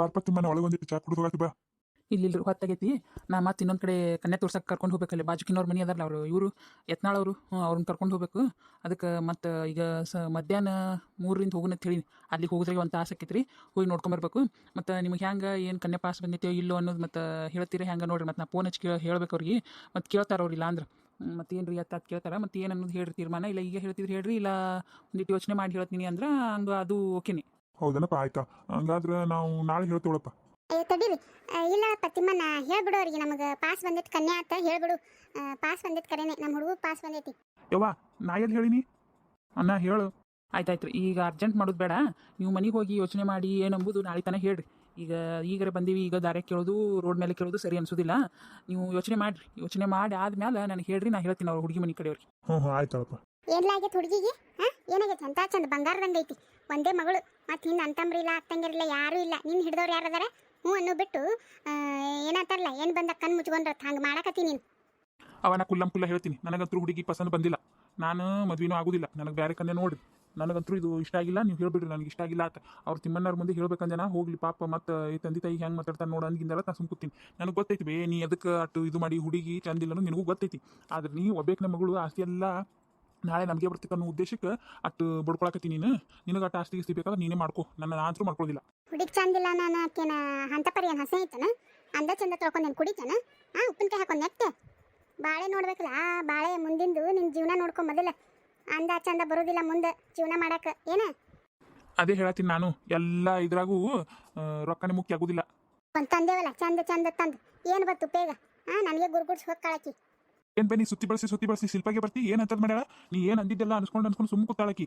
ಬಾರ್ಪ ತಿಮ್ಮನ ಒಳಗೆ ಒಂದಿಟ್ಟು ಚಾ ಕುಡಿದು ಹೋಗಿ ಬಾ. ಇಲ್ಲಿ ಹೊತ್ತಾಗೈತಿ. ನಾ ಮತ್ತೆ ಇನ್ನೊಂದು ಕಡೆ ಕನ್ಯಾ ತೋರ್ಸಕ್ಕೆ ಕರ್ಕೊಂಡು ಹೋಗ್ಬೇಕಲ್ಲ ಬಾಜುಕಿನವ್ರ ಮನೆ ಅದಾರಲ್ಲ ಅವರು, ಇವರು, ಯತ್ನಾಳ್ ಅವರು ಅವ್ರನ್ನ ಕರ್ಕೊಂಡು ಹೋಗ್ಬೇಕು. ಅದಕ್ಕೆ ಮತ್ತು ಈಗ ಸ ಮಧ್ಯಾಹ್ನ ಮೂರರಿಂದ ಹೋಗೋಣ ಅಂತ ಹೇಳಿ ಅಲ್ಲಿಗೆ ಹೋಗಿದ್ರೆ ಒಂದು ತಾಸು ರೀ ಹೋಗಿ ನೋಡ್ಕೊಂಬರ್ಬೇಕು ಮತ್ತು ನಿಮ್ಗೆ ಹೆಂಗೆ ಏನು ಕನ್ಯಾ ಪಾಸ್ ಬಂದೈತೆ ಇಲ್ಲೋ ಅನ್ನೋದು ಮತ್ತು ಹೇಳ್ತೀರಿ ಹೆಂಗೆ ನೋಡಿರಿ. ಮತ್ತು ನಾ ಫೋನ್ ಹಚ್ಚಿ ಹೇಳ್ಬೇಕು ಅವ್ರಿಗೆ. ಮತ್ತು ಕೇಳ್ತಾರೆ ಅವ್ರು ಇಲ್ಲ ಅಂದ್ರೆ ಮತ್ತು ಏನು ರೀ ಅತ್ತ ಕೇಳ್ತಾರೆ. ಮತ್ತು ಏನು ಅನ್ನೋದು ಹೇಳ್ರಿ ತೀರ್ಮಾನ. ಇಲ್ಲ ಈಗ ಹೇಳ್ತಿದ್ರೆ ಹೇಳ್ರಿ, ಇಲ್ಲ ಒಂದಿಟ್ಟು ಯೋಚನೆ ಮಾಡಿ ಹೇಳ್ತೀನಿ ಅಂದ್ರೆ ಹಂಗೆ ಅದು ಓಕೆನಿ. ಹೌದನಪ್ಪ ಆಯ್ತಾ. ಹಂಗಾದ್ರೆ ನಾವು ನಾಳೆ ಹೇಳ್ತೇವಳಪ್ಪ. ಏ ತಡೀರಿ. ಆ, ಇಲ್ಲ ಪತಿಮ್ಮನ ಹೇಳ್ಬಿಡು ಅವ್ರಿಗೆ ನಮಗೆ ಪಾಸ್ ಬಂದಿತ್ತು ಕನ್ಯಾ ಅಂತ ಹೇಳ್ಬಿಡು. ಆ, ಪಾಸ್ ಬಂದಿತ್ತು ಕರೆನೆ ನಮ್ಮ ಹುಡುಗ ಪಾಸ್ ಬಂದೈತಿ. ಯವ್ವ ನಾ ಎಲ್ಲಿ ಹೇಳಿನಿ? ಅಣ್ಣ ಹೇಳು. ಆಯ್ತಾಯ್ತು ರೀ ಈಗ ಅರ್ಜೆಂಟ್ ಮಾಡೋದು ಬೇಡ. ನೀವು ಮನೆಗೆ ಹೋಗಿ ಯೋಚನೆ ಮಾಡಿ ಏನಂಬುದು ನಾಳೆ ತನಕ ಹೇಳ್ರಿ. ಈಗ ಈಗರೆ ಬಂದೀವಿ ಈಗ ದಾರೆ ಕೇಳೋದು ರೋಡ್ ಮೇಲೆ ಕೇಳೋದು ಸರಿ ಅನ್ಸೋದಿಲ್ಲ. ನೀವು ಯೋಚನೆ ಮಾಡಿರಿ. ಯೋಚನೆ ಮಾಡಿ ಆದ್ಮೇಲೆ ನನಗೆ ಹೇಳ್ರಿ ನಾ ಹೇಳ್ತೀನಿ ಅವ್ರ ಹುಡುಗಿ ಮನೆ ಕಡೆಯವ್ರಿಗೆ ಹ್ಞೂ ಹ್ಞೂ ಆಯ್ತಳಪ್ಪ. ಏನ್ಲಾಗೈತೆ ಹುಡುಗಿಗೆ? ಹಾಂ? ಏನಾಗೈತೆ ಅಂತ ಚಂದ ಬಂಗಾರದಂಗೆ ಐತಿ. ಒಂದೇ ಮಗಳು. ಮತ್ತು ಹಿಂದೆ ಅಂತಂಬ್ರಿ ಇಲ್ಲ ಅತ್ತಂಗಿರಿಲ್ಲ, ಯಾರೂ ಇಲ್ಲ. ನಿನ್ನ ಹಿಡ್ದವ್ರು ಯಾರದಾರ? ಹ್ಞೂ ಅನ್ನೋ ಬಿಟ್ಟು ಏನಂತಾರಲ್ಲ, ಏನು ಬಂದ ಕಣ್ಣು ಮುಚ್ಕೊಂಡ್ರ ಹಂಗೆ ಮಾಡಕತ್ತಿ ನೀನು. ಅವನ ಕುಲ್ಲಂ ಕುಲ್ಲ ಹೇಳ್ತೀನಿ. ನನಗಂತೂ ಹುಡುಗಿ ಪಸಂದ್ ಬಂದಿಲ್ಲ. ನಾನು ಮದ್ವಿನೂ ಆಗೋದಿಲ್ಲ. ನನಗೆ ಬೇರೆ ಕನ್ನೆ ನೋಡ್ರಿ ನನಗಂತೂ ಇದು ಇಷ್ಟ ಆಗಿಲ್ಲ. ನೀವು ಹೇಳ್ಬಿಡ್ರಿ, ನನಗೆ ಇಷ್ಟ ಆಗಿಲ್ಲ ಆತ. ಅವ್ರು ಮುಂದೆ ಹೇಳ್ಬೇಕಂದ್ರೆ ಹೋಗ್ಲಿ ಪಾಪ, ಮತ್ತು ಈ ತಂದೆ ತಾಯಿ ಹೆಂಗೆ ಮಾತಾಡ್ತಾರೆ ನೋಡು ಅಂದಿಂದಲ್ಲ ನಾನು ಸುಮ್ಕುತ್ತೀನಿ ನನಗೆ ಗೊತ್ತೈತಿ, ಬೇ, ನೀ ಅದಕ್ಕೆ ಅಟ್ಟು ಇದು ಮಾಡಿ ಹುಡುಗಿ ಚಂದಿಲ್ಲ ನಿನಗೂ ಗೊತ್ತೈತಿ. ಆದ್ರೆ ನೀ ಒಬ್ಬೇಕಿನ ಮಗಳು, ಆಸ್ತಿ ಎಲ್ಲ ನಾಳೆ ನಮಗೆ ಬರ್ತೈತೆ ಅನ್ನೋ ಉದ್ದೇಶಕ್ಕೆ ಅಟ್ಟು ಬಡ್ಕೊಳಕತ್ತಿ ನೀನು. ನಿನಗೆ ಅಟ್ಟು ಆಸ್ತಿ ಗಿಸ್ತಿ ಬೇಕಾದ್ರೆ ನೀನೇ ಮಾಡ್ಕೋ. ನನ್ನ ನಾನಂತರೂ ಮಾಡ್ಕೊಳ್ಳೋದಿಲ್ಲ ಹುಡುಗಿ ಚಂದಿಲ್ಲ ನಾನು ಆಕೆನ ಹಂತ ಪರಿ ಏನು ಹಸೆ ಐತನ? ಅಂದ ಚಂದ ತೊಳ್ಕೊಂಡೇನು ಕುಡಿತಾನ? ಹಾಂ ಉಪ್ಪಿನಕಾಯಿ ಹಾಕೊಂಡು ನೆಟ್ಟೆ. ಬಾಳೆ ನೋಡ್ಬೇಕಲ್ಲ ಆ ಬಾಳೆ ಮುಂದಿಂದು ನಿನ್ನ ಜೀವನ ನೋಡ್ಕೊ ಮೊದಲ. ಅಂದ ಚಂದ ಬರೋದಿಲ್ಲ ಮುಂದೆ ಜೀವನ ಮಾಡಕ್ಕೆ ಏನ? ಅದೇ ಹೇಳತ್ತೀನಿ ನಾನು. ಎಲ್ಲ ಇದ್ರಾಗೂ ಆ, ರೊಕ್ಕನೇ ಮುಖ್ಯ ಆಗೋದಿಲ್ಲ. ಒಂದು ತಂದೇವಲ್ಲ ಚಂದ ಚಂದ ತಂದು. ಏನು ಬತ್ತು ಬೇಗ ಹಾಂ ನನಗೆ ಗುರುಗುಡ್ಸ್ ಹೋಗ್ಕಾಳಕಿ ಏನ್ ಬನ್ನಿ ಸುತ್ತಿ ಬಳಸಿ ಸುತ್ತಿ ಬಳಸಿ ಶಿಲ್ಪಾಗೆ ಬರ್ತಿ ಏನ್ ಅಂತ ಮಾಡ್ಯಾಳ? ನೀ ಏನ್ ಅಂದಿದ್ದೆಲ್ಲ ಅನ್ಸ್ಕೊಂಡು ಅನ್ಸ್ಕೊಂಡು ಸುಮ್ಮ ಕೂತಾಳಕಿ.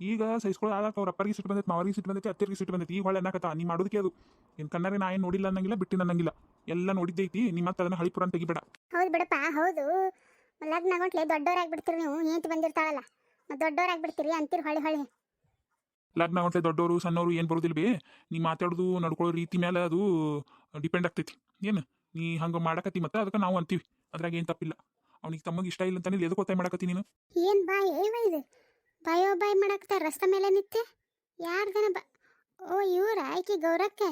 ಈಗ ಸಹಿಸ್ಕೊಳ್ಳೋ ಆದಾಗ ಅವ್ರ ಅಪ್ಪರಿಗೆ ಸಿಟ್ಟು ಬಂದೈತೆ ಮಾವರಿಗೆ ಸಿಟ್ಟು ಬಂದೈತೆ ಅತ್ತಿರಿಗೆ ಸಿಟ್ಟು ಬಂದೈತಿ ಈ ಹೊಳೆ ಅನ್ನಕತ್ತ? ನೀ ಮಾಡೋದಕ್ಕೆ ಅದು. ಏನು ಕಣ್ಣಾರೆ ನಾ ಏನು ನೋಡಿಲ್ಲ ಅನ್ನಂಗಿಲ್ಲ ಬಿಟ್ಟಿನ ಅನ್ನಂಗಿಲ್ಲ. ಎಲ್ಲ ನೋಡಿದ್ದೈತಿ ನೀ ಮತ್ತೆ ಅದನ್ನ ಹಳಿಪುರ ಅಂತ ತೆಗಿಬೇಡ. ಹೌದು ಬಿಡಪ್ಪ ಹೌದು. ಲಗ್ನ ಗಂಟ್ಲೆ ದೊಡ್ಡವ್ರಾಗಿ ಬಿಡ್ತೀರಿ ನೀವು ಏಂತ ಬಂದಿರ್ತಾಳಲ್ಲ. ಮತ್ತೆ ದೊಡ್ಡವ್ರಾಗಿ ಬಿಡ್ತೀರಿ ಅಂತೀರಿ ಹೊಳೆ ಹೊಳೆ. ಲಗ್ನ ಹೊಂಟೆ ದೊಡ್ಡವರು ಸಣ್ಣವರು ಏನು ಬರೋದಿಲ್ಲ ಬೇ? ನೀ ಮಾತಾಡೋದು ನಡ್ಕೊಳ್ಳೋ ರೀತಿ ಮೇಲೆ ಅದು ಡಿಪೆಂಡ್ ಆಗ್ತೈತಿ. ಏನು? ನೀ ಹಂಗೆ ಮಾಡಕತ್ತಿ ಮತ್ತೆ ಅದಕ್ಕೆ ನಾವು ಅಂತೀವಿ. ಅದ್ರಾಗ ಏನು ತಪ್ಪಿಲ್ಲ. ಅವ್ನಿಗೆ ತಮಗೆ ಇಷ್ಟ ಇಲ್ಲ ಅಂತಾನೆ ಎದಕ್ಕೆ ಒತ್ತಾಯ ಮಾಡಕತ್ತಿ ನೀನು? ಏನ್ ಬಾಯ್ ಏವ ಇದು? ಬಾಯೋ ಬಾಯ್ ಮಾಡಕ್ತ ರಸ್ತೆ ಮೇಲೆ ನಿತ್ತೆ ಯಾರ್ದನ ಬ ಓ ಇವ್ರ ಆಯ್ಕೆ ಗೌರಕ್ಕೆ?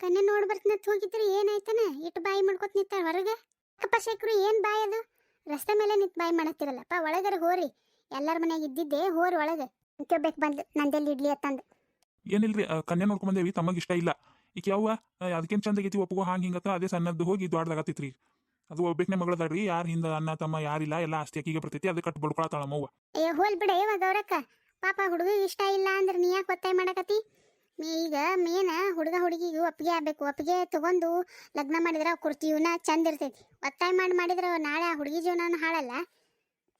ಕಣ್ಣೆ ನೋಡ್ ಬರ್ತನೆ ಹೋಗಿದ್ರಿ ಏನಾಯ್ತನ? ಇಟ್ಟು ಬಾಯಿ ಮಾಡ್ಕೊತ ನಿತ್ತ ಹೊರಗೆ? ಅಕ್ಕಪ್ಪ ಶೇಖರು ಏನ್ ಬಾಯ್ ಅದು? ರಸ್ತೆ ಮೇಲೆ ನಿಂತು ಬಾಯಿ ಮಾಡತ್ತಿರಲ್ಲಪ್ಪ ಒಳಗರ ಹೋರಿ. ಎಲ್ಲಾರ ಮನೆಯಾಗ ಇದ್ದಿದ್ದೆ ಹೋರಿ ಒಳಗೆ. ಬೇಕು ಬಂದು ನಂದೆಲ್ಲಿ ಇಡ್ಲಿ ಅತ್ತಂದು. ಏನಿಲ್ರಿ ಕನ್ಯಾ ನೋಡ್ಕೊಂಡ್ ಬಂದೇವಿ ತಮಗೆ ಇಷ್ಟ ಇಲ್ಲ. ಈಗ ಯಾವ ಅದಕ್ಕೆ ಚಂದ ಆಗೈತಿ ಒಪ್ಪಗೋ ಹಂಗೆ ಹಿಂಗತ್ತ ಅದೇ ಸಣ್ಣದ್ದು ಹೋಗಿ ದೊಡ್ಡದಾಗತ್ತೈತ್ರಿ. ಅದು ಒಬ್ಬಕ್ನೆ ಮಗಳದಾಳ್ರಿ ಯಾರು ಹಿಂದ ಅಣ್ಣ ತಮ್ಮ ಯಾರಿಲ್ಲ ಎಲ್ಲ ಆಸ್ತಿ ಅಕ್ಕಿಗೆ ಬರ್ತೈತಿ ಅದಕ್ಕೆ ಕಟ್ ಬಡ್ಕೊಳತಾಳ ಮವ್ವ. ಅಯ್ಯೋ, ಹೋಲ್ ಬಿಡ ಇವಾಗ ಗೌರಕ್ಕ ಪಾಪ ಹುಡುಗ ಇಷ್ಟ ಇಲ್ಲ ಅಂದ್ರೆ ನೀ ಯಾಕೆ ಒತ್ತಾಯ ಮಾಡಕತ್ತಿ? ಈಗ ಮೇನ ಹುಡುಗ ಹುಡುಗಿಗೆ ಒಪ್ಪಿಗೆ ಆಗ್ಬೇಕು ಒಪ್ಪಿಗೆ ತಗೊಂಡು ಲಗ್ನ ಮಾಡಿದ್ರೆ ಜೀವನ ಚಂದ ಇರ್ತೈತಿ. ಒತ್ತಾಯ ಮಾಡಿ ಮಾಡಿದ್ರೆ ನಾಳೆ ಆ ಹುಡುಗಿ ಜೀವನ ಹಾಳಲ್ಲ.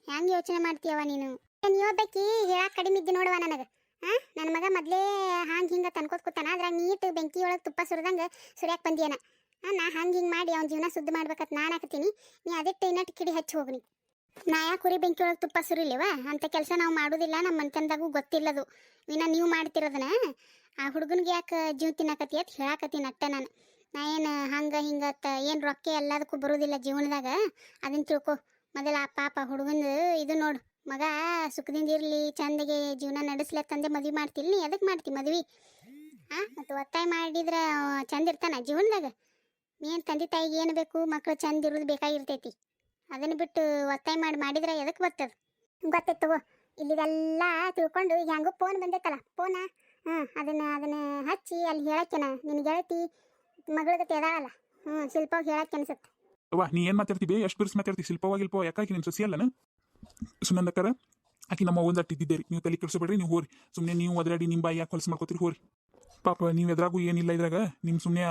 ಹೆಂಗೆ ಯೋಚನೆ ಮಾಡ್ತೀಯವ ನೀನು? ನೀ ಒಬ್ಬಾಕಿ ಹೇಳಕ್ ಕಡಿಮೆ ಇದ್ದಿ ನೋಡುವ ನನಗೆ. ಹಾ ನನ್ನ ಮಗ ಮೊದಲೇ ಹಾಂಗೆ ಹಿಂಗೆ ತನ್ಕೋತ್ ಕೂತಾನ, ಅದ್ರಾಗ ನೀಟ್ ಬೆಂಕಿ ಒಳಗೆ ತುಪ್ಪ ಸುರಿದಂಗೆ ಸುರ್ಯಾಕ್ ಬಂದಿಯನ. ನಾ ಹಂಗೆ ಹಿಂಗೆ ಮಾಡಿ ಅವ್ನ ಜೀವನ ಶುದ್ಧ ಮಾಡ್ಬೇಕಂತ ನಾನು ಹಾಕತ್ತೀನಿ. ನೀ ಅದಕ್ಕೆ ಟೈನಟ್ ಕಿಡಿ ಹಚ್ಚಿ ಹೋಗ್ನಿ. ನಾ ಯಾ ಕುರಿ ಬೆಂಕಿ ಒಳಗೆ ತುಪ್ಪ ಸುರಿಲಿವ? ಅಂತ ಕೆಲಸ ನಾವು ಮಾಡೋದಿಲ್ಲ ನಮ್ಮ ಮನ್ತನದಾಗೂ ಗೊತ್ತಿಲ್ಲದು. ವಿನ ನೀವು ಮಾಡ್ತಿರೋದನ್ನ ಆ ಹುಡುಗನಿಗೆ ಯಾಕೆ ಜೀವ ತಿನ್ನಕತ್ತಿ ಅಂತ ಹೇಳಾಕತ್ತೀನಿ ಅಟ್ಟ ನಾನು. ನಾ ಏನು ಹಂಗೆ ಹಿಂಗೆ ಏನು ರೊಕ್ಕ ಎಲ್ಲದಕ್ಕೂ ಬರೋದಿಲ್ಲ ಜೀವನದಾಗ. ಅದನ್ನ ತಿಳ್ಕೊ. ಮೊದಲ ಆ ಪಾಪ ಹುಡುಗಂದು ಇದು ನೋಡು. ಮಗ ಸುಖದಿಂದ ಇರಲಿ, ಚಂದಗೆ ಜೀವನ ನಡೆಸ್ಲತ್ತಂದೆ ಮದ್ವೆ ಮಾಡ್ತಿಲ್ಲ ನೀ ಎದಕ್ಕೆ ಮಾಡ್ತಿ ಮದ್ವೆ? ಹಾಂ ಮತ್ತು ಒತ್ತಾಯ ಮಾಡಿದ್ರೆ ಚಂದ ಇರ್ತಾನ ಜೀವನದಾಗ? ಏನು ತಂದೆ ತಾಯಿಗೆ ಏನು ಬೇಕು ಮಕ್ಕಳು ಚಂದ ಇರೋದು ಬೇಕಾಗಿರ್ತೈತಿ. ಅದನ್ನು ಬಿಟ್ಟು ಒತ್ತಾಯ ಮಾಡಿ ಮಾಡಿದ್ರೆ ಎದಕ್ಕೆ ಬರ್ತದ? ಗೊತ್ತೈತೆ ತಗೋ, ಇಲ್ಲಿದೆಲ್ಲ ತಿಳ್ಕೊಂಡು ಈಗ ಹೆಂಗೋ ಫೋನ್ ಬಂದೈತಲ್ಲ ಫೋನ ಹ್ಞೂ ಅದನ್ನ ಅದನ್ನ ಹಚ್ಚಿ ಅಲ್ಲಿ ಹೇಳಕ್ಕೇನ? ನಿನ್ನ ಗೆಳತಿ ಮಗಳ ಜೊತೆ ಅದಾಳಲ್ಲ ಹ್ಞೂ ಶಿಲ್ಪವಾಗಿ ಹೇಳಕ್ಕೆ ಅನ್ಸುತ್ತೆ. ಅವ್ವ, ನೀ ಏನ್ ಮಾತಾಡ್ತಿ ಬೇ? ಎಷ್ಟು ಬಿರ್ಸ್ ಮಾತಾಡ್ತಿ? ಶಿಲ್ಪವಾಗಿ ಗಿಲ್ಪವ ಯಾಕಾಕಿ ನಿನ್ ಸಸಿ ಅಲ್ಲನ? ಸುನಂದಕ್ಕರ, ಆಕಿ ನಮ್ಮ ಒಂದಟ್ಟಿದ್ದೀರಿ ನೀವು ತಲೆ ಕೆಡಿಸಬೇಡ್ರಿ, ನೀವು ಹೋರಿ. ಸುಮ್ಮನೆ ನೀವು ಒದರಾಡಿ ನಿಮ್ಮ ಬಾಯಿ ಯಾಕೆ ಹೊಲಸು ಮಾಡ್ಕೋತೀರಿ, ಹೋರಿ. ಪಾಪ ನೀವು ಎದ್ರಾಗೂ ಏನಿಲ್ಲ ಇದ್ರಾಗ. ನಿಮ್ ಸುಮ್ಮನೆ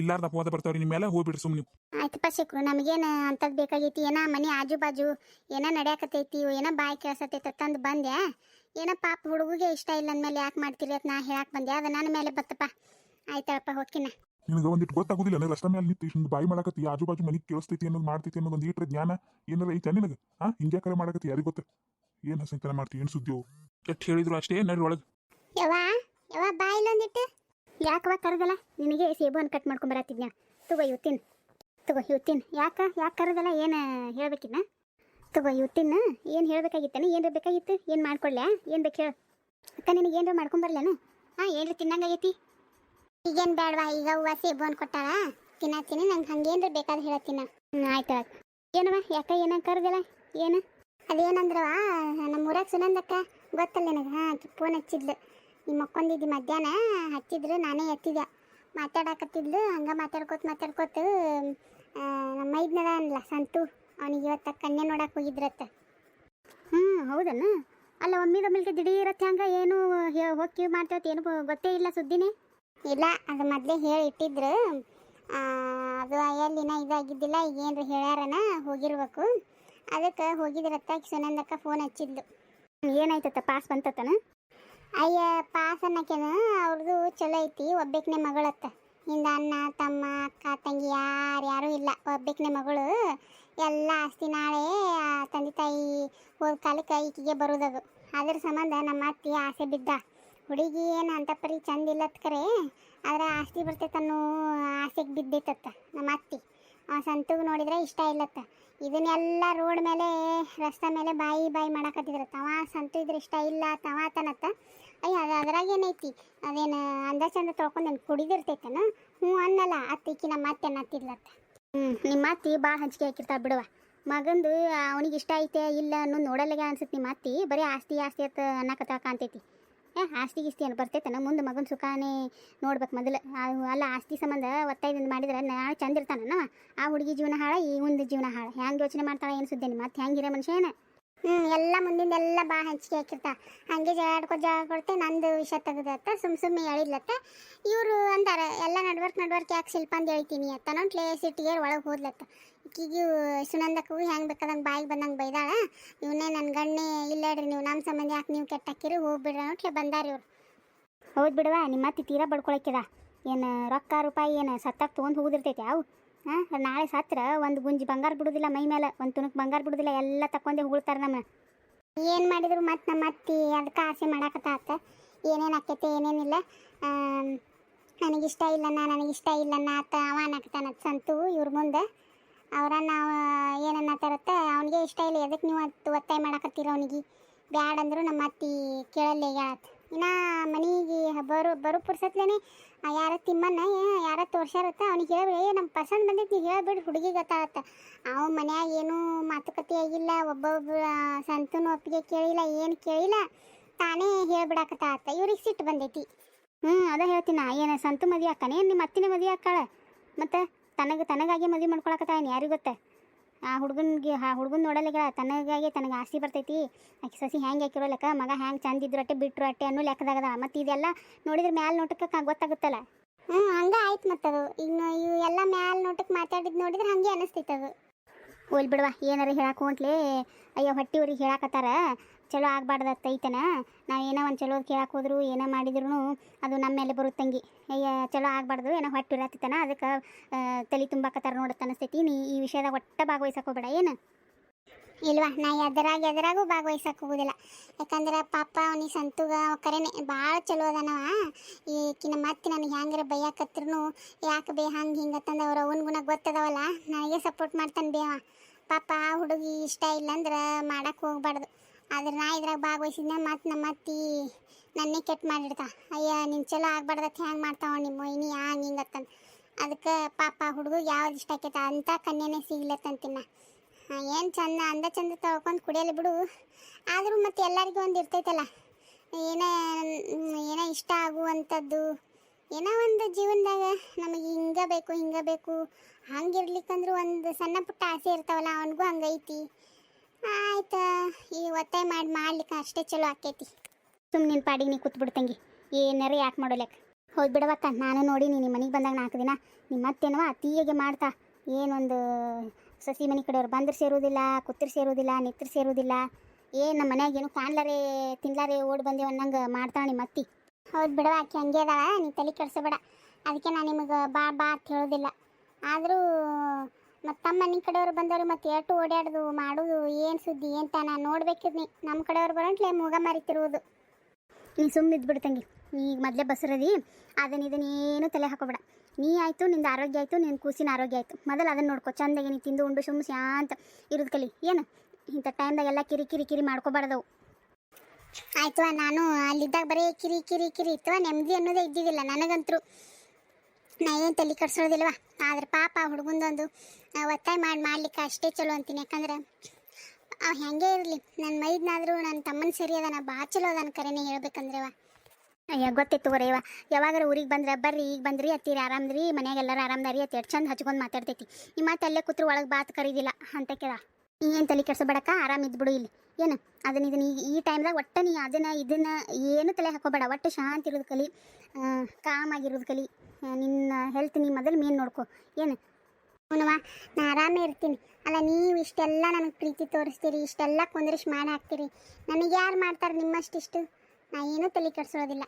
ಇಲ್ಲಾರ್ದ ಅಪವಾದ ಬರ್ತಾವ್ರಿ ನಿಮ್ಮ ಮೇಲೆ ಹೋಗ್ಬಿಡ್ರಿ ಸುಮ್ಮನೆ ಆಯ್ತಪ್ಪ ಶಿಕ್ರು ನಮಗೇನು ಅಂಥದ್ದು ಬೇಕಾಗೈತಿ? ಏನ ಮನೆ ಆಜು ಬಾಜು ಏನ ನಡ್ಯಾಕತೈತಿ ಏನೋ ಬಾಯಿ ಕೇಳ್ಸತೈತೆ ತಂದು ಬಂದೆ ಏನ ಪಾಪ ಹುಡುಗಿಗೆ ಇಷ್ಟ ಇಲ್ಲ ಅಂದಮೇಲೆ ಯಾಕೆ ಮಾಡ್ತೀರಿ ಅಂತ ನಾ ಹೇಳಕ್ಕೆ ಬಂದೆ. ಅದ ನನ್ನ ಮೇಲೆ ಬತ್ತಪ್ಪ. ಆಯ್ತಪ್ಪ ಹೋಗ್ಕಿನ ನಿನಗೆ ಒಂದಿಟ್ಟು ಗೊತ್ತಾಗೋದಿಲ್ಲ ಅಂದ್ರೆ ರಸ್ತೆ ಮೇಲೆ ನಿಂತು ಬಾಯಿ ಮಾಡಕತ್ತಿ ಆಜು ಬಾಜು ಮನೆಗೆ ಕೇಳಿಸ್ತೈತಿ ಅನ್ನೋದು ಮಾಡ್ತೈತಿ ಅನ್ನೋದು ಒಂದು ಈಟ್ರೆ ಜ್ಞಾನ ಏನಾರ ಐತೆ ನಿನಗೆ? ಹಾ ಹಿಂಗೆ ಕರೆ ಮಾಡಕತ್ತಿ ಯಾರಿಗೆ ಗೊತ್ತ? ಏನು ಹಸಂತನ ಮಾಡ್ತಿ ಏನು ಸುದ್ದಿ ಎಷ್ಟು ಹೇಳಿದ್ರು ಅಷ್ಟೇ ನಡ್ರಿ ಒಳಗೆ. ಬಾಯಿ ಇಲ್ಲ ಬಾಯಿಲೊಂದಿಟ್ಟು ಯಾಕವ ಕರೆದಲ್ಲ? ನಿನಗೆ ಸೇಬುವನ್ನು ಕಟ್ ಮಾಡ್ಕೊಂಬರತ್ತಿದ್ನ ತಗೋ ಇವತ್ತಿನ ತಗೋ ಇವತ್ತಿನ ಯಾಕ? ಯಾಕೆ ಕರೆದಲ್ಲ? ಏನು ಹೇಳ್ಬೇಕಿನ್ನ? ತಗೋ ಇವತ್ತಿನ ಏನು ಹೇಳ್ಬೇಕಾಗಿತ್ತಾನೆ? ಏನು ಬೇಕಾಗಿತ್ತು? ಏನು ಮಾಡ್ಕೊಳ್ಳ್ಯಾ ಏನು ಬೇಕು ಹೇಳು. ಅಕ್ಕ, ನಿನಗೆ ಏನಾರ ಮಾಡ್ಕೊಂಬರ್ಲೇನು ಹಾಂ ಏನು ತಿನ್ನಂಗಾಗೈತಿ ಈಗೇನು ಬೇಡವಾ ಈಗ ಹೂವ ಸೇಬು ಕೊಟ್ಟಾಳ. ತಿನ್ನತ್ತೀನಿ ನಂಗೆ ಹಂಗೇನ್ರ ಬೇಕಾದ್ರೆ ಹೇಳತ್ತೀನಿ. ಆಯ್ತು ಏನವ ಯಾಕ ಏನ ಕರ್ದಲ್ಲ? ಏನು? ಅದೇನಂದ್ರವ ನಮ್ಮ ಊರಾಗ ಸುನಂದಕ್ಕ ಗೊತ್ತಲ್ಲ ನಿನಗೆ? ಹಾಂ, ಫೋನ್ ಹಚ್ಚಿದ್ಲು. ನಿಮ್ಮ ಮಕ್ಕೊಂದಿದ್ದು ಮಧ್ಯಾಹ್ನ ಹಚ್ಚಿದ್ರು ನಾನೇ ಎತ್ತಿದ್ದೆ. ಮಾತಾಡಕತ್ತಿದ್ಲು ಹಂಗೆ ಮಾತಾಡ್ಕೋತ ಮಾತಾಡ್ಕೋತ ನಮ್ಮ ಮೈದ್ನದ ಅನ್ಲ ಸಂತು. ಅವನಿಗೆ ಇವತ್ತು ಕನ್ಯೆ ನೋಡಕ್ಕೆ ಹೋಗಿದ್ರತ್ತ. ಹ್ಞೂ ಹೌದನ್ನ ಅಲ್ಲ ಒಮ್ಮಿದೊಮ್ಮಿಲ್ಗೆ ದಿಢೀರತ್ತೆ ಹಂಗೆ ಏನು ಹೋಗಿ ಮಾಡ್ತೇವೆ ಏನು ಗೊತ್ತೇ ಇಲ್ಲ ಸುದ್ದಿನೇ? ಇಲ್ಲ ಅದು ಮೊದಲೇ ಹೇಳಿ ಇಟ್ಟಿದ್ರು. ಅದು ಎಲ್ಲಿನ ಇದಾಗಿದ್ದಿಲ್ಲ ಈಗ ಏನು ಹೇಳ್ಯಾರನ ಹೋಗಿರ್ಬೇಕು. ಅದಕ್ಕೆ ಹೋಗಿದ್ರತ್ತ ಸುನಂದಕ್ಕ ಫೋನ್ ಹಚ್ಚಿದ್ಲು. ಏನಾಯ್ತತ್ತ ಪಾಸ್ ಬಂತತನ ಅಯ್ಯ, ಪಾಸ್ ಅನ್ನಕೇನ ಅವ್ರದ್ದು ಚಲೋ ಐತಿ, ಒಬ್ಬಾಕಿನೇ ಮಗಳತ್ತ. ಹಿಂದ ಅಣ್ಣ, ತಮ್ಮ, ಅಕ್ಕ, ತಂಗಿ ಯಾರು ಯಾರು ಇಲ್ಲ. ಒಬ್ಬಾಕಿನೇ ಮಗಳು, ಎಲ್ಲ ಆಸ್ತಿ ನಾಳೆ ತಂದೆ ತಾಯಿ ಹೋದ ಕಾಲಕ್ಕೆ ಈಕಿಗೆ ಬರೋದದು. ಅದ್ರ ಸಂಬಂಧ ನಮ್ಮ ಅತ್ತಿ ಆಸೆ ಬಿದ್ದ. ಹುಡುಗಿ ಏನು ಅಂತ ಪರಿ ಚಂದ ಇಲ್ಲತ್ ಕರೆ, ಆದ್ರೆ ಆಸ್ತಿ ಬರ್ತೈತೆ ಅನ್ನೋ ಆಸೆಗೆ ಬಿದ್ದೈತತ್ತ ನಮ್ಮ ಅತ್ತಿ. ಆ ಸಂತುಗ್ ನೋಡಿದ್ರೆ ಇಷ್ಟ ಇಲ್ಲತ್ತ. ಇದನ್ನೆಲ್ಲ ರೋಡ್ ಮೇಲೆ, ರಸ್ತೆ ಮೇಲೆ ಬಾಯಿ ಬಾಯಿ ಮಾಡಕತ್ತಿದ್ರು. ತವ ಸಂತು ಇದ್ರೆ ಇಷ್ಟ ಇಲ್ಲ ತವ ತನತ್ತ ಅಯ್ಯ, ಅದು ಅದ್ರಾಗ ಏನೈತಿ? ಅದೇನು ಅಂದ ಚಂದ ತೊಳ್ಕೊಂಡೇನು ಕುಡಿದಿರ್ತೈತೇನು? ಹ್ಞೂ ಅನ್ನಲ್ಲ, ಅತ್ತಿಕ್ಕಿ ನಮ್ಮ ಅತ್ತೆ ಅನ್ನತ್ತಿದ್ಲತ್ತ. ಹ್ಞೂ ನಿಮ್ಮ ಅತ್ತಿ ಭಾಳ ಹಂಚಿಕೆ ಹಾಕಿರ್ತಾಳೆ ಬಿಡುವ. ಮಗಂದು, ಅವನಿಗೆ ಇಷ್ಟ ಐತೆ ಇಲ್ಲ ಅನ್ನೋದು ನೋಡಲ್ಲಾಗ ಅನ್ಸುತ್ತೆ ನಿಮ್ಮ ಅತ್ತಿ. ಬರೀ ಆಸ್ತಿ ಆಸ್ತಿ ಅಂತ ಅನ್ನಕತ್ತ ಕಾಣ್ತೈತಿ. ಆಸ್ತಿ ಗಿಸ್ತಿ ಏನು ಬರ್ತೈತನ ಮುಂದೆ ಮಗನ ಸುಖಾನೇ ನೋಡ್ಬೇಕು ಮೊದಲು. ಅಲ್ಲ, ಆಸ್ತಿ ಸಂಬಂಧ ಒತ್ತಾಯದಿಂದ ಮಾಡಿದ್ರೆ ನಾಳೆ ಚಂದ ಆ ಹುಡುಗಿ ಜೀವನ ಹಾಳ, ಈ ಮುಂದೆ ಜೀವನ ಹಾಳ. ಹ್ಯಾಂಗೆ ಯೋಚನೆ ಮಾಡ್ತಾಳೆ, ಏನು ಸುದ್ದಿ? ಮತ್ತೆ ಹೆಂಗಿರೋ ಮನುಷ್ಯ ಏನ ಹ್ಞೂ ಎಲ್ಲ ಮುಂದಿನ ಎಲ್ಲ ಬಾ ಹಂಚಿಕೆ ಹಾಕಿರ್ತಾ. ಹಂಗೆ ಜಾಡ್ಕೊ ಜಾಗ ಕೊಡ್ತೆ ನಂದು ವಿಷಯ ತೆಗ್ದತ್ತ, ಸುಮ್ ಸುಮ್ಮನೆ ಹೇಳಿದ್ಲತ್ತ. ಇವರು ಅಂದಾರ, ಎಲ್ಲ ನಡ್ವರ್ಕ್ ನಡ್ವರ್ಕ್ ಯಾಕೆ ಶಿಲ್ಪ ಅಂತ ಹೇಳ್ತೀನಿ ಅತ್ತ. ಕ್ಲೇ ಸಿಟ್ಟಿಗೆ ಒಳಗೆ ಹೋದ್ಲತ್ತ. ಈಕಿಗೆ ಸುನಂದಕ್ಕೂ ಹೆಂಗೆ ಬೇಕಾದಂಗೆ ಬಾಯಿಗೆ ಬಂದಂಗೆ ಬೈದಾಳ. ಇವನೇ ನನ್ನ ಗಣ್ಣೆ ಇಲ್ಲ ಹೇಳ್ರಿ ನೀವು ನಮ್ಮ ಸಂಬಂಧ ಯಾಕೆ ನೀವು ಕೆಟ್ಟ ಹಾಕಿರಿ, ಹೋಗ್ಬಿಡ್ರಿ ನೋಟ್ಲೆ ಬಂದಾರ ಇವ್ರು. ಹೌದು ನಿಮ್ಮ ಅತ್ತಿ ತೀರಾ ಬಡ್ಕೊಳಕ್ಕಿದ ಏನು ರೊಕ್ಕ ರೂಪಾಯಿ ಏನು ಸತ್ತಾಗ ತೊಗೊಂಡು ಹೋಗಿರ್ತೈತಿ ಅವು. ಹಾಂ, ನಾಳೆ ಸತ್ರ ಒಂದು ಗುಂಜಿ ಬಂಗಾರ ಬಿಡುದಿಲ್ಲ ಮೈ ಮೇಲೆ ಒಂದು ತುಣುಕ್ ಬಂಗಾರ ಬಿಡುದಿಲ್ಲ, ಎಲ್ಲ ತಕೊಂಡೆ ಹೋಗ್ತಾರೆ ನಮ್ಮ ಏನು ಮಾಡಿದ್ರು ಮತ್ತೆ ನಮ್ಮ ಅತ್ತಿ, ಅದಕ್ಕೆ ಆಸೆ ಮಾಡಾಕತ್ತಾತ. ಏನೇನು ಆಕೈತೆ ಏನೇನಿಲ್ಲ ನನಗಿಷ್ಟ ಇಲ್ಲಣ್ಣ ನನಗಿಷ್ಟ ಇಲ್ಲಣ್ಣ ಆತ ಅವ ಅನ್ನಕತ್ತಾನ ಸಂತು ಇವ್ರ ಮುಂದೆ. ಅವರ ನಾವು ತರತ್ತೆ ಅವನಿಗೆ ಇಷ್ಟ ಇಲ್ಲ ಎದಕ್ಕೆ ನೀವು ಅತ್ತು ಒತ್ತಾಯ ಮಾಡಾಕತ್ತೀರ ಅವನಿಗೆ? ಬ್ಯಾಡ್ ಅಂದ್ರು ನಮ್ಮ ಅತ್ತಿ ಕೇಳಲ್ಲೇ ಆತ ಇನ್ನು ಮನೆಗೆ ಬರೋ ಬರೋ ಪುರ್ಸತ್ಲೇನೆ ಯಾರ ತಿಮ್ಮನ್ನ ಯಾರ ತೋರ್ಸ್ಯಾರತ್ತ? ಅವ್ನಿಗೆ ಹೇಳಿ ಏ ನಮ್ಮ ಪಸಂದ್ ಬಂದೈತಿ ನೀವು ಹುಡುಗಿ ಗೊತ್ತಾಗತ್ತ. ಅವ ಮನ್ಯಾಗ ಏನೂ ಮಾತುಕತೆ ಆಗಿಲ್ಲ ಒಬ್ಬೊಬ್ಬ ಸಂತೂನು ಒಪ್ಪಿಗೆ ಕೇಳಿಲ್ಲ, ಏನು ಕೇಳಿಲ್ಲ, ತಾನೇ ಹೇಳ್ಬಿಡಾಕತ್ತಾತ ಇವ್ರಿಗೆ ಸಿಟ್ಟು ಬಂದೈತಿ. ಹ್ಞೂ ಅದ ಹೇಳ್ತೀನಿ ಏನು ಸಂತು ಮದುವೆ ಆಕಾನೆ ನಿಮ್ಮ ಅತ್ತಿನ ಮದುವೆ ಆಕಾಳ ಮತ್ತು ತನಗೆ ತನಗಾಗಿ ಮದುವೆ ಮಾಡ್ಕೊಳಕತ್ತಾನ ಯಾರಿಗೆ ಗೊತ್ತ? ಆ ಹುಡುಗನಿಗೆ ಆ ಹುಡುಗನ ನೋಡಲಿಗ ತನಗಾಗಿ ತನಗೆ ಆಸ್ತಿ ಬರ್ತೈತಿ. ಆಕೆ ಸಸಿ ಹ್ಯಾಂಗೆ ಹಾಕಿರೋ ಲೆಕ್ಕ ಮಗ ಹ್ಯಾಂಗೆ ಚಂದ ಇದ್ರು ಅಟ್ಟೆ ಬಿಟ್ಟರು ಅಟ್ಟೆ ಅನ್ನೋ ಲೆಕ್ಕದಾಗದ. ಮತ್ತು ಇದೆಲ್ಲ ನೋಡಿದ್ರೆ ಮ್ಯಾಲ ನೋಟಕ್ಕೆ ಗೊತ್ತಾಗುತ್ತಲ್ಲ? ಹ್ಞೂ ಹಂಗೆ ಆಯ್ತು ಮತ್ತದು ಇನ್ನು ಇವು ಎಲ್ಲ ಮ್ಯಾಲ ನೋಟಕ್ಕೆ ಮಾತಾಡಿದ್ದು ನೋಡಿದ್ರೆ ಹಾಗೆ ಅನಿಸ್ತೈತೆ ಅದು. ಹೋಲ್ ಬಿಡುವ ಏನಾರ ಹೇಳಕ್ಕೆ ಹೊಂಟ್ಲಿ? ಅಯ್ಯೋ ಹೊಟ್ಟಿ ಊರಿಗೆ ಹೇಳಕತ್ತಾರ. ಚಲೋ ಆಗಬಾರ್ದು ಐತನ ನಾವು ಏನೋ ಒಂದು ಚಲೋ ಕೇಳಕ್ಕೆ ಹೋದ್ರು, ಏನೋ ಮಾಡಿದ್ರು ಅದು ನಮ್ಮ ಮೇಲೆ ಬರುತ್ತಂಗಿ ಅಯ್ಯ, ಚಲೋ ಆಗಬಾರ್ದು, ಏನೋ ಹೊಟ್ಟೆ ಅದಕ್ಕೆ ತಲೆ ತುಂಬಾಕತ್ತಾರ ನೋಡುತ್ತೆ ಅನಿಸ್ತೈತಿ. ನೀ ಈ ವಿಷಯದಾಗ ಒಟ್ಟ ಭಾಗವಹಿಸಕ್ಕೆ ಹೋಗ್ಬೇಡ, ಏನು? ಇಲ್ವಾ? ನಾ ಎದರಾಗ ಎದರಾಗೂ ಭಾಗವಹಿಸಕ್ಕೆ ಹೋಗುದಿಲ್ಲ. ಯಾಕಂದ್ರೆ ಪಾಪ ಅವನಿಗೆ ಸಂತುಗ ಕರೆನೆ ಭಾಳ ಚಲೋ ಅದನವ. ಈಕಿನ ಮತ್ತೆ ನನಗೆ ಹೆಂಗಾರ ಬೈಯಾಕತ್ರೂ ಯಾಕೆ ಬೇ ಹಂಗೆ ಹಿಂಗೆ ಅಂತಂದು ಅವ್ರ ಅವನ ಗುಣ ಗೊತ್ತದವಲ್ಲ? ನನಗೆ ಸಪೋರ್ಟ್ ಮಾಡ್ತಾನೆ ಬೇವ ಪಾಪ ಹುಡುಗಿ ಇಷ್ಟ ಇಲ್ಲಂದ್ರೆ ಮಾಡಕ್ಕೆ ಹೋಗ್ಬಾರ್ದು. ಆದ್ರೆ ನಾ ಇದ್ರಾಗ ಭಾಗವಹಿಸಿದ್ನ ಮತ್ತು ನಮ್ಮ ಅತ್ತಿ ನನ್ನೇ ಕೆಟ್ಟ ಮಾಡಿಡ್ತಾ. ಅಯ್ಯ, ನಿನ್ ಚಲೋ ಆಗ್ಬಾರ್ದತ್ತೆ ಹೆಂಗೆ ಮಾಡ್ತಾವ ನಿಮ್ಮ ಮೊಯ್ನಿ ಹಂಗೆ ಅತ್ತ ಅದಕ್ಕೆ ಪಾಪ ಹುಡುಗ ಯಾವ್ದು ಇಷ್ಟ ಆಕೈತ ಅಂಥ ಕನ್ಯನೇ ಸಿಗ್ಲತ್ತಂತಿನ ಏನು ಚಂದ, ಅಂದ ಚಂದ ತೊಳ್ಕೊಂಡು ಕುಡಿಯಲಿ ಬಿಡು. ಆದರೂ ಮತ್ತೆ ಎಲ್ಲರಿಗೂ ಒಂದು ಇರ್ತೈತಲ್ಲ. ಏನೇ, ಏನೋ ಇಷ್ಟ ಆಗುವಂಥದ್ದು ಏನೋ ಒಂದು ಜೀವನದಾಗ ನಮಗೆ ಹಿಂಗೆ ಬೇಕು ಹಿಂಗೆ ಬೇಕು. ಹಂಗಿರ್ಲಿಕ್ಕಂದ್ರೂ ಒಂದು ಸಣ್ಣ ಪುಟ್ಟ ಆಸೆ ಇರ್ತಾವಲ್ಲ, ಅವನಿಗೂ ಹಂಗೈತಿ. ಆಯ್ತಾ. ಈ ಒತ್ತಾಯ ಮಾಡಿ, ಮಾಡ್ಲಿಕ್ಕೆ ಅಷ್ಟೇ ಚಲೋ ಆಕೈತಿ. ಸುಮ್ಮನೆ ಪಾಡಿಗೆ ನೀ ಕೂತ್ಬಿಡ್ತಂಗಿ ಏನಾರ ಯಾಕೆ ಮಾಡೋಲೆಕ್ ಹೋಗಿ ಬಿಡವಕ್ಕ ನಾನು ನೋಡಿ ನಿಮ್ಮ ಮನೆಗೆ ಬಂದಾಗ ನಾಲ್ಕು ದಿನ. ನಿಮ್ಮ ಮತ್ತೇನವ ಅತಿಯಾಗೆ ಮಾಡ್ತಾ. ಏನೊಂದು ಸಸಿ ಮನೆ ಕಡೆಯವ್ರು ಬಂದ್ರೆ ಸೇರೋದಿಲ್ಲ ಕುತ್ತರ್ ಸೇರೋದಿಲ್ಲ, ನಿತ್ರ ಸೇರೋದಿಲ್ಲ. ಏನು ನಮ್ಮ ಮನ್ಯಾಗ ಏನು ಕಾಣ್ಲಾರೆ, ತಿನ್ಲಾರೆ ಓಡಿ ಬಂದೇವು ಅನ್ನಂಗೆ ಮಾಡ್ತಾ ನಿಮ್ಮ ಅತ್ತಿ. ಹೌದು ಬಿಡವ ಆಕೆ, ಹಂಗೆ ಅದಾಳ. ನೀ ತಲೆ ಕೆಡಿಸಬೇಡ. ಅದಕ್ಕೆ ನಾನು ನಿಮಗೆ ಬಾ ಬಾ ಅಂತ ಹೇಳೋದಿಲ್ಲ. ಆದರೂ ಮತ್ತು ತಮ್ಮ ನಿಮ್ಮ ಕಡೆಯವ್ರು ಬಂದವರು ಮತ್ತು ಎಷ್ಟು ಓಡಾಡೋದು ಮಾಡೋದು, ಏನು ಸುದ್ದಿ, ಏನು ತಾನ ನೋಡ್ಬೇಕಿದ್ನಿ ನಮ್ಮ ಕಡೆಯವ್ರು ಬರೋಂಟ್ಲೆ ಮೂಗ ಮರಿತಿರುವುದು. ನೀ ಸುಮ್ಮನೆ ತಂಗಿ. ಈಗ ಮೊದಲೇ ಬಸರದಿ ಅದನ್ನ ಇದನ್ನೇನು ತಲೆ ಹಾಕೋಬೇಡ. ನೀ ಆಯಿತು, ನಿಂದ ಆರೋಗ್ಯ ಆಯಿತು ನಿನ್ನ ಕೂಸಿನ ಆರೋಗ್ಯ ಆಯಿತು. ಮೊದಲು ಅದನ್ನು ನೋಡ್ಕೊ, ಚಂದಾಗಿ ನೀ ತಿಂದು ಉಂಡು ಸುಮ್ಮ ಶಾಂತ ಇರೋದು ಕಲಿ. ಏನು? ಇಂಥ ಟೈಮ್ದಾಗೆಲ್ಲ ಕಿರಿ ಕಿರಿ ಕಿರಿ ಮಾಡ್ಕೋಬಾರ್ದವು. ಆಯ್ತು ನಾನು ಅಲ್ಲಿದ್ದಾಗ ಬರೀ ಕಿರಿ ಕಿರಿ ಕಿರಿ ಇತ್ತು ನೆಮ್ಮದಿ ಅನ್ನೋದೇ ಇದ್ದಿದ್ದಿಲ್ಲ ನನಗಂತರೂ. ನಾ ಏನು ತಲೆ ಕಟ್ಸೋದಿಲ್ವಾ ಆದ್ರೆ ಪಾಪ ಹುಡುಗಂದೊಂದು ಒತ್ತಾಯ ಮಾಡಿ ಮಾಡ್ಲಿಕ್ಕೆ ಅಷ್ಟೇ ಚಲೋ ಅಂತೀನಿ. ಯಾಕಂದ್ರೆ ಅವ್ ಹೆಂಗೆ ಇರಲಿ? ನನ್ನ ಮೈದ್ನಾದ್ರೂ ನನ್ನ ತಮ್ಮನ ಸರಿ ಅದಾನ ಭಾಳ ಚಲೋ ಅದಾನ ಕರೆನೇ ಹೇಳ್ಬೇಕಂದ್ರವ. ಅಯ್ಯ, ಗೊತ್ತಿತ್ತು ಇವ ಯಾವಾಗಾರ ಊರಿಗೆ ಬಂದ್ರೆ, ಬರ್ರಿ, ಈಗ ಬಂದ್ರಿ, ಅತ್ತೀರಿ ಆರಾಮ್ರಿ ಮನೆಯಾಗೆಲ್ಲರೂ ಆರಾಮ್ದಾರಿ, ಅತ್ತಿ ಎಷ್ಟು ಚಂದ ಹಚ್ಕೊಂಡು ಮಾತಾಡ್ತೈತಿ. ಈ ಮಾತು ಅಲ್ಲೇ ಕೂತ್ರು ಒಳಗೆ ಬಾತ್ ಕರೀದಿಲ್ಲ, ಅಂತ ಕೇಳ. ಏನು ತಲೆ ಕೆಡ್ಸಬೇಡಕ್ಕ, ಆರಾಮ ಇದ್ಬಿಡು ಇಲ್ಲಿ. ಏನು? ಅದನ್ನ ಇದನ್ನ ಈ ಈ ಟೈಮ್ದಾಗ ಒಟ್ಟು ನೀ ಅದನ್ನ ಇದನ್ನ ಏನು ತಲೆ ಹಾಕೋಬೇಡ. ಒಟ್ಟು ಶಾಂತಿ ಇರೋದು ಕಲಿ ಕಾಮ್ ಆಗಿರೋದು ಕಲಿ. ನಿನ್ನ ಹೆಲ್ತ್ ನೀ ಮೊದಲು ಮೇನ್ ನೋಡ್ಕೊ. ಏನು? ಅವನವ ನಾ ಆರಾಮೇ ಇರ್ತೀನಿ. ಅಲ್ಲ, ನೀವು ಇಷ್ಟೆಲ್ಲ ನನಗೆ ಪ್ರೀತಿ ತೋರಿಸ್ತೀರಿ, ಇಷ್ಟೆಲ್ಲ ಕುಂದ್ರಿಸ್ ಮಾಡಿ ಹಾಕ್ತೀರಿ. ನನಗೆ ಯಾರು ಮಾಡ್ತಾರೆ ನಿಮ್ಮಷ್ಟಿಷ್ಟು? ನಾ ಏನೂ ತಲೆ ಕೆಡ್ಸೋದಿಲ್ಲ.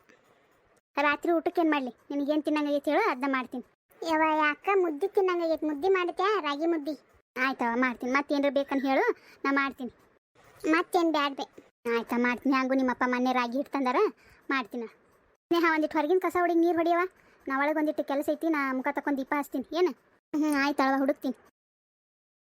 ರಾತ್ರಿ ಊಟಕ್ಕೆ ಏನು ಮಾಡಲಿ? ನಿನಗೇನು ತಿನ್ನಂಗೈತಿ ಹೇಳು ಅದನ್ನ ಮಾಡ್ತೀನಿ. ಯಾವ ಯಾಕ ಮುದ್ದೆ ತಿನ್ನಂಗೈತಿ ಮುದ್ದೆ ಮಾಡುತ್ತೆ ರಾಗಿ ಮುದ್ದೆ. ಆಯ್ತವ ಮಾಡ್ತೀನಿ. ಮತ್ತೇನ್ರ ಬೇಕಂತ ಹೇಳು, ನಾ ಮಾಡ್ತೀನಿ. ಮತ್ತೇನು ಬ್ಯಾಡ ಬೇ ಆಯ್ತಾ ಮಾಡ್ತೀನಿ. ಹಂಗೂ ನಿಮ್ಮಪ್ಪ ಮನೆ ರಾಗಿ ಇಡ್ತಂದಾರ ಮಾಡ್ತೀನಿ. ಸ್ನೇಹ ಒಂದಿಟ್ಟು ಹೊರಗಿನ ಕಸ ಹೊಡಿಗೆ ನೀರು ಹೊಡಿಯವ? ನಾ ಒಳಗೆ ಒಂದಿಟ್ಟು ಕೆಲಸ ಐತಿ, ನಾ ಮುಖ ತಕೊಂಡು ದೀಪ ಹಚ್ತೀನಿ. ಏನು? ಹ್ಞೂ ಆಯ್ತಳವ ಹುಡುಕ್ತೀನಿ.